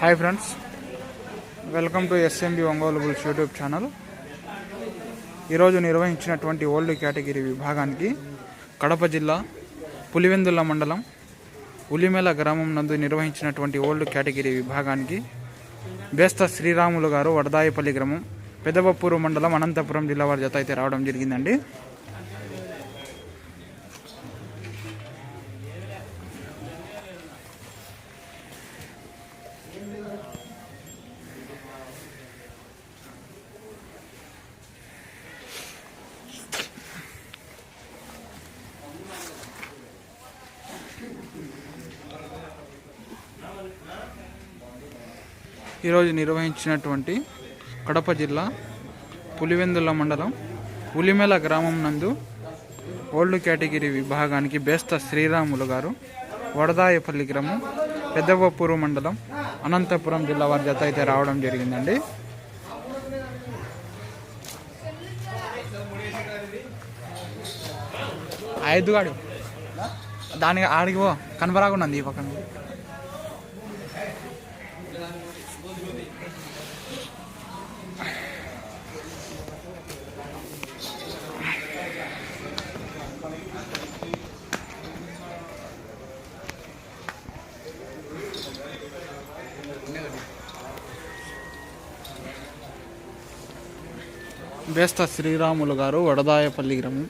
Hi friends welcome to SMB Ongole bulls YouTube channel ఈరోజు నిర్వహించినటువంటి old category విభాగానికి కడప జిల్లా పులివెందుల మండలం ఉలిమెల గ్రామం నందు నిర్వహించినటువంటి ఓల్డ్ కేటగిరీ విభాగానికి బేస్త శ్రీరాములు గారు వడదాయపల్లి గ్రామం పెదబప్పూరు మండలం అనంతపురం జిల్లా వారి జత అయితే రావడం జరిగిందండి. ఈరోజు నిర్వహించినటువంటి కడప జిల్లా పులివెందుల మండలం ఉలిమెల గ్రామం నందు ఓల్డ్ కేటగిరీ విభాగానికి బేస్త శ్రీరాములు గారు వడదాయపల్లి గ్రామం పెద్దవపూరు మండలం అనంతపురం జిల్లా వారి జత అయితే రావడం జరిగిందండి. ఐదుగాడు. దానికి ఆడికి పో. కనబరాకుండా ఉంది ఈ పక్కన. బేస్త శ్రీరాములు గారు వడదాయపల్లి గ్రామం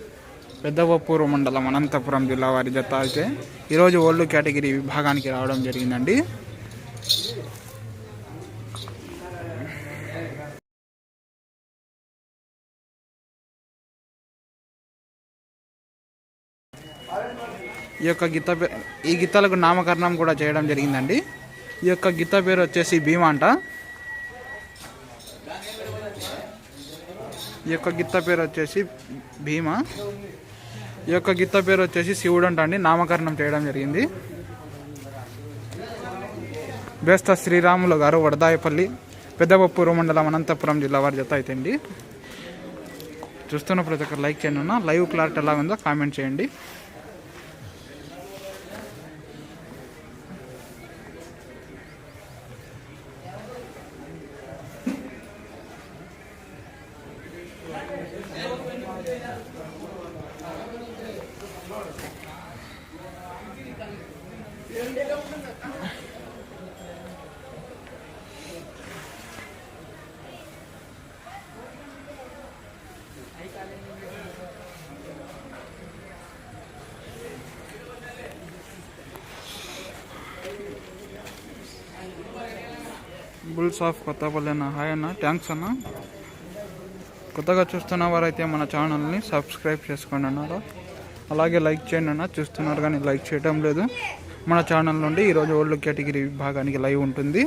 పెద్దవప్పూరు మండలం అనంతపురం జిల్లా వారి జత అయితే ఈరోజు ఓల్డ్ కేటగిరీ విభాగానికి రావడం జరిగిందండి. ఈ యొక్క గీత ఈ గీతలకు నామకరణం కూడా చేయడం జరిగిందండి. ఈ యొక్క గీత పేరు వచ్చేసి భీమా అంట. ఈ యొక్క గిత్త పేరు వచ్చేసి భీమ. ఈ యొక్క గిత్త పేరు వచ్చేసి శివుడు అంట అండి. నామకరణం చేయడం జరిగింది. బేస్త శ్రీరాములు గారు వడదాయపల్లి పెద్దపప్పూరు మండలం అనంతపురం జిల్లా వారి జత అయితే అండి. చూస్తున్న ప్రతి ఒక్కరు లైక్ చేయండి లైవ్ క్లారిటీ ఎలా ఉందో కామెంట్ చేయండి. బుల్స్ ఆఫ్ కొత్తపల్లి అన్న హాయ్ అన్న థ్యాంక్స్ అన్న కొత్తగా చూస్తున్న వారైతే మన ఛానల్ని సబ్స్క్రైబ్ చేసుకోండి అన్నారు. అలాగే లైక్ చేయండి అన్న. చూస్తున్నారు కానీ లైక్ చేయడం లేదు. మన ఛానల్ నుండి ఈరోజు ఓల్డ్ కేటగిరీ విభాగానికి లైవ్ ఉంటుంది.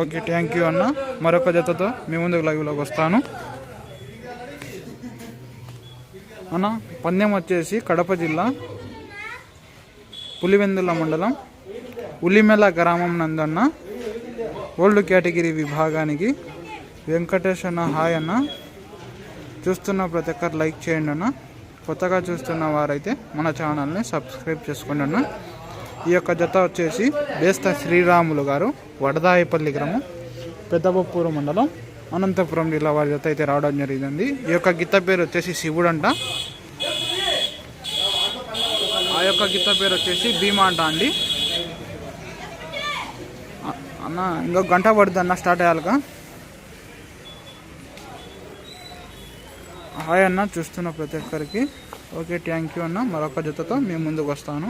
ఓకే థ్యాంక్ యూ అన్న. మరొక జతతో మీ ముందుకు లైవ్లోకి వస్తాను. అన్న పందెం వచ్చేసి కడప జిల్లా పులివెందుల మండలం ఉల్లిమెల గ్రామం నందన్న ఓల్డ్ కేటగిరీ విభాగానికి వెంకటేష్ అన్న హాయ్ అన్న. చూస్తున్న ప్రతి ఒక్కరు లైక్ చేయండి అన్న. కొత్తగా చూస్తున్న వారైతే మన ఛానల్ని సబ్స్క్రైబ్ చేసుకోండి అన్న. ఈ యొక్క జత వచ్చేసి బేస్త శ్రీరాములు గారు వడదాయపల్లి గ్రామం పెద్దబప్పూరు మండలం అనంతపురం జిల్లా వారి జత అయితే రావడం జరిగింది. ఈ యొక్క గిత్త పేరు వచ్చేసి శివుడు అంట. ఆ యొక్క గిత్త పేరు వచ్చేసి భీమా అంట అండి. అన్న ఇంకో గంట పడుతుంది అన్న స్టార్ట్ అయ్యాలిగా హాయ్ అన్న చూస్తున్న ప్రతి ఒక్కరికి. ఓకే థ్యాంక్ యూ అన్న. మరొక జతతో మేము ముందుకు వస్తాను.